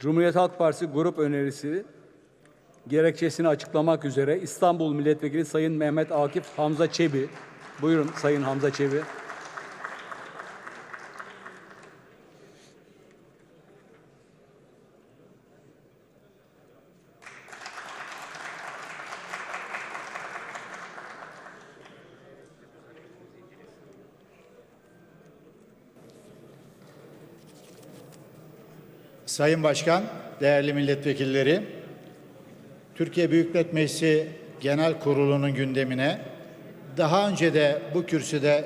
Cumhuriyet Halk Partisi grup önerisi gerekçesini açıklamak üzere İstanbul Milletvekili Sayın Mehmet Akif Hamza Çebi. Buyurun Sayın Hamza Çebi. Sayın Başkan, değerli milletvekilleri, Türkiye Büyük Millet Meclisi Genel Kurulu'nun gündemine daha önce de bu kürsüde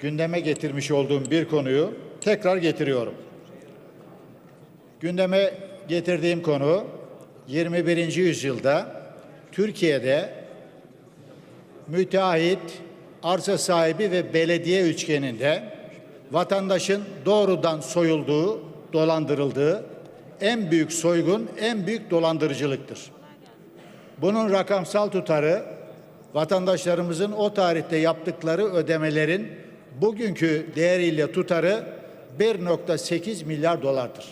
gündeme getirmiş olduğum bir konuyu tekrar getiriyorum. Gündeme getirdiğim konu 21. yüzyılda Türkiye'de müteahhit, arsa sahibi ve belediye üçgeninde vatandaşın doğrudan soyulduğu, dolandırıldığı en büyük soygun, en büyük dolandırıcılıktır. Bunun rakamsal tutarı vatandaşlarımızın o tarihte yaptıkları ödemelerin bugünkü değeriyle tutarı 1.8 milyar dolardır.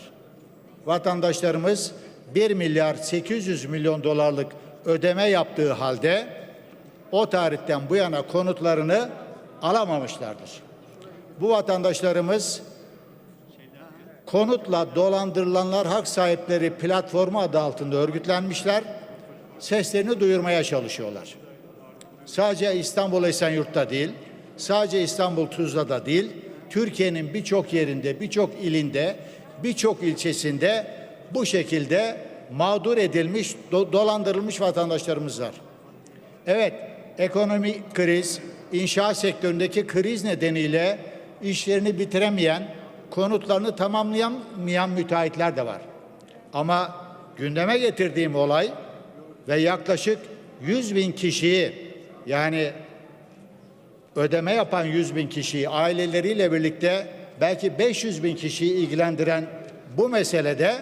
Vatandaşlarımız 1 milyar 800 milyon dolarlık ödeme yaptığı halde o tarihten bu yana konutlarını alamamışlardır. Bu vatandaşlarımız konutla dolandırılanlar hak sahipleri platformu adı altında örgütlenmişler. Seslerini duyurmaya çalışıyorlar. Sadece İstanbul Esenyurt'ta değil, sadece İstanbul Tuzla'da değil, Türkiye'nin birçok yerinde, birçok ilinde, birçok ilçesinde bu şekilde mağdur edilmiş, do- dolandırılmış vatandaşlarımız var. Evet, ekonomik kriz, inşaat sektöründeki kriz nedeniyle işlerini bitiremeyen, konutlarını tamamlayamayan müteahhitler de var. Ama gündeme getirdiğim olay ve yaklaşık 100 bin kişiyi yani ödeme yapan 100 bin kişiyi aileleriyle birlikte belki 500 bin kişiyi ilgilendiren bu meselede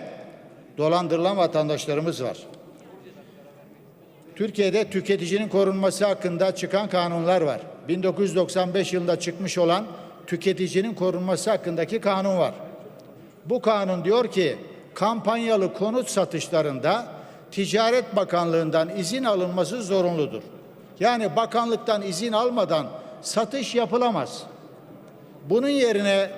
dolandırılan vatandaşlarımız var. Türkiye'de tüketicinin korunması hakkında çıkan kanunlar var. 1995 yılında çıkmış olan tüketicinin korunması hakkındaki kanun var. Bu kanun diyor ki kampanyalı konut satışlarında Ticaret Bakanlığı'ndan izin alınması zorunludur. Yani bakanlıktan izin almadan satış yapılamaz. Bunun yerine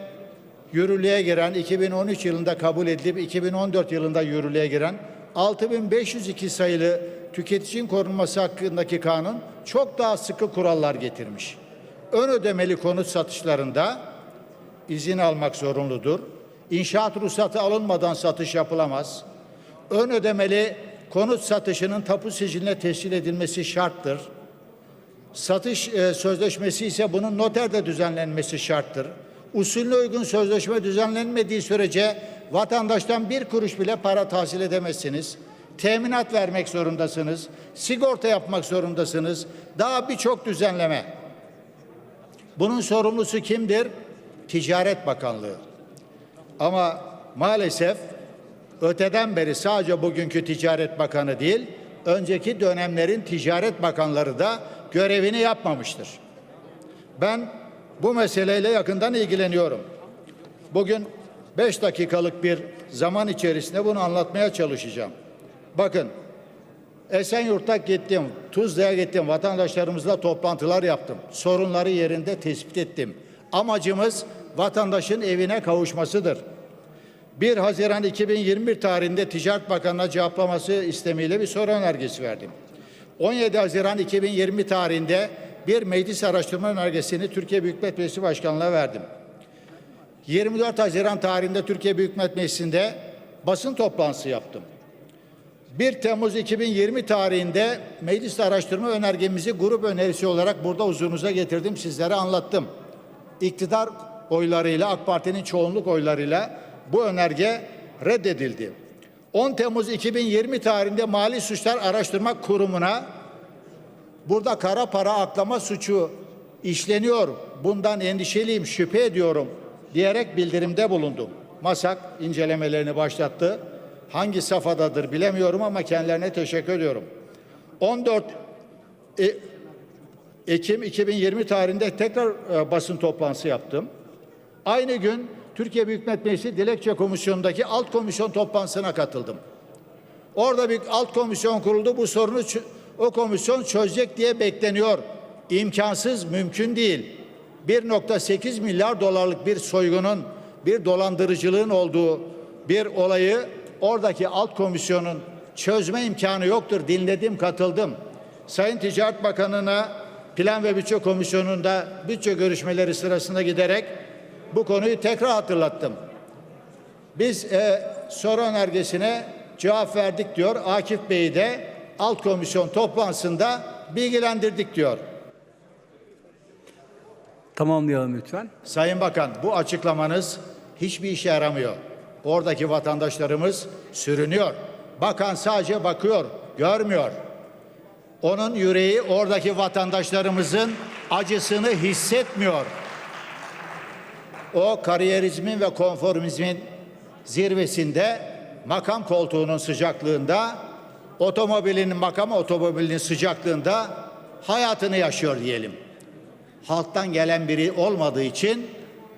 yürürlüğe giren 2013 yılında kabul edilip 2014 yılında yürürlüğe giren 6502 sayılı tüketicinin korunması hakkındaki kanun çok daha sıkı kurallar getirmiş. Ön ödemeli konut satışlarında izin almak zorunludur. İnşaat ruhsatı alınmadan satış yapılamaz. Ön ödemeli konut satışının tapu siciline tescil edilmesi şarttır. Satış e, sözleşmesi ise bunun noterde düzenlenmesi şarttır. Usulüne uygun sözleşme düzenlenmediği sürece vatandaştan bir kuruş bile para tahsil edemezsiniz. Teminat vermek zorundasınız. Sigorta yapmak zorundasınız. Daha birçok düzenleme. Bunun sorumlusu kimdir? Ticaret Bakanlığı. Ama maalesef öteden beri sadece bugünkü Ticaret Bakanı değil, önceki dönemlerin Ticaret Bakanları da görevini yapmamıştır. Ben bu meseleyle yakından ilgileniyorum. Bugün beş dakikalık bir zaman içerisinde bunu anlatmaya çalışacağım. Bakın Esenyurt'a gittim, Tuzla'ya gittim, vatandaşlarımızla toplantılar yaptım. Sorunları yerinde tespit ettim. Amacımız vatandaşın evine kavuşmasıdır. 1 Haziran 2021 tarihinde Ticaret Bakanı'na cevaplaması istemiyle bir soru önergesi verdim. 17 Haziran 2020 tarihinde bir meclis araştırma önergesini Türkiye Büyük Millet Meclisi Başkanlığı'na verdim. 24 Haziran tarihinde Türkiye Büyük Millet Meclisi'nde basın toplantısı yaptım. 1 Temmuz 2020 tarihinde meclis araştırma önergemizi grup önerisi olarak burada huzurunuza getirdim, sizlere anlattım. İktidar oylarıyla, AK Parti'nin çoğunluk oylarıyla bu önerge reddedildi. 10 Temmuz 2020 tarihinde Mali Suçlar Araştırma Kurumu'na burada kara para aklama suçu işleniyor. Bundan endişeliyim, şüphe ediyorum diyerek bildirimde bulundum. MASAK incelemelerini başlattı. Hangi safhadadır bilemiyorum ama kendilerine teşekkür ediyorum. 14 E- Ekim 2020 tarihinde tekrar e, basın toplantısı yaptım. Aynı gün Türkiye Büyük Millet Meclisi Dilekçe Komisyonu'ndaki alt komisyon toplantısına katıldım. Orada bir alt komisyon kuruldu. Bu sorunu o komisyon çözecek diye bekleniyor. İmkansız, mümkün değil. 1.8 milyar dolarlık bir soygunun, bir dolandırıcılığın olduğu bir olayı oradaki alt komisyonun çözme imkanı yoktur. Dinledim, katıldım. Sayın Ticaret Bakanı'na Plan ve Bütçe Komisyonu'nda bütçe görüşmeleri sırasında giderek bu konuyu tekrar hatırlattım. Biz e, soru önergesine cevap verdik diyor. Akif Bey'i de alt komisyon toplantısında bilgilendirdik diyor. Tamamlayalım lütfen. Sayın Bakan bu açıklamanız hiçbir işe yaramıyor. Oradaki vatandaşlarımız sürünüyor. Bakan sadece bakıyor, görmüyor. Onun yüreği oradaki vatandaşlarımızın acısını hissetmiyor. O kariyerizmin ve konformizmin zirvesinde makam koltuğunun sıcaklığında otomobilinin makam otomobilinin sıcaklığında hayatını yaşıyor diyelim. Halktan gelen biri olmadığı için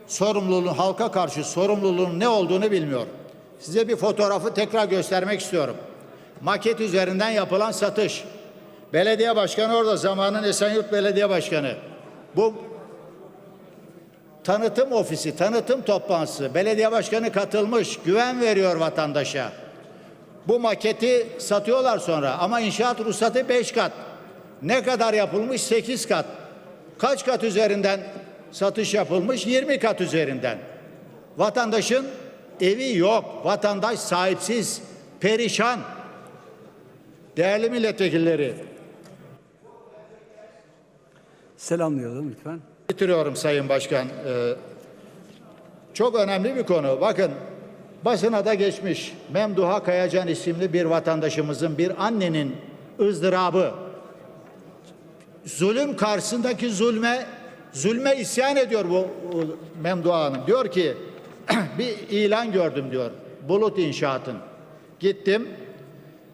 sorumluluğun halka karşı sorumluluğun ne olduğunu bilmiyor. Size bir fotoğrafı tekrar göstermek istiyorum. Maket üzerinden yapılan satış. Belediye başkanı orada zamanın Esenyurt Belediye Başkanı. Bu tanıtım ofisi, tanıtım toplantısı. Belediye başkanı katılmış, güven veriyor vatandaşa. Bu maketi satıyorlar sonra ama inşaat ruhsatı 5 kat. Ne kadar yapılmış? 8 kat. Kaç kat üzerinden satış yapılmış? 20 kat üzerinden. Vatandaşın evi yok. Vatandaş sahipsiz, perişan. Değerli milletvekilleri, Selamlayalım lütfen. Bitiriyorum Sayın Başkan. Ee, çok önemli bir konu. Bakın basına da geçmiş. Memduha Kayacan isimli bir vatandaşımızın, bir annenin ızdırabı. Zulüm karşısındaki zulme, zulme isyan ediyor bu Memduha Hanım. Diyor ki bir ilan gördüm diyor. Bulut İnşaat'ın. Gittim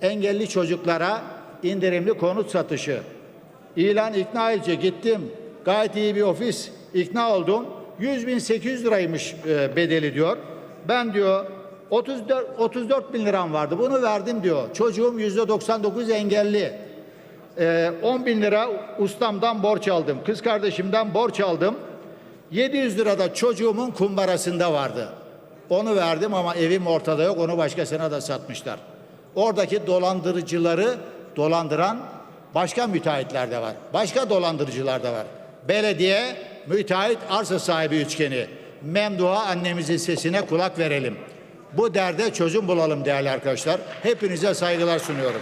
engelli çocuklara indirimli konut satışı. İlan ikna edici gittim. Gayet iyi bir ofis. ikna oldum. 100 bin 800 liraymış e, bedeli diyor. Ben diyor 34, 34 bin liram vardı. Bunu verdim diyor. Çocuğum yüzde 99 engelli. E, 10 bin lira ustamdan borç aldım. Kız kardeşimden borç aldım. 700 lira da çocuğumun kumbarasında vardı. Onu verdim ama evim ortada yok. Onu başkasına da satmışlar. Oradaki dolandırıcıları dolandıran başka müteahhitler de var. Başka dolandırıcılar da var. Belediye, müteahhit, arsa sahibi üçgeni. Memduha annemizin sesine kulak verelim. Bu derde çözüm bulalım değerli arkadaşlar. Hepinize saygılar sunuyorum.